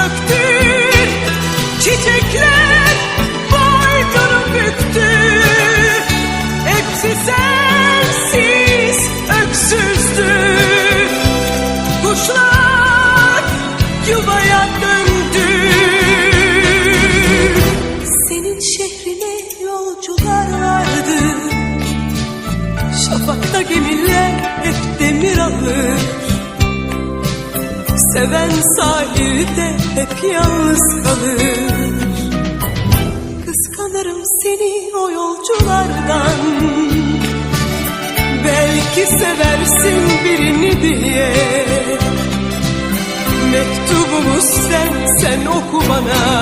çöktür Çiçekler boydurup büktü Hepsi sensiz öksüzdü Kuşlar yuvaya döndü. Senin şehrine yolcular vardı. Şafakta gemiler Seven sahilde hep yalnız kalır. Kıskanırım seni o yolculardan. Belki seversin birini diye. Mektubumuz sen, sen oku bana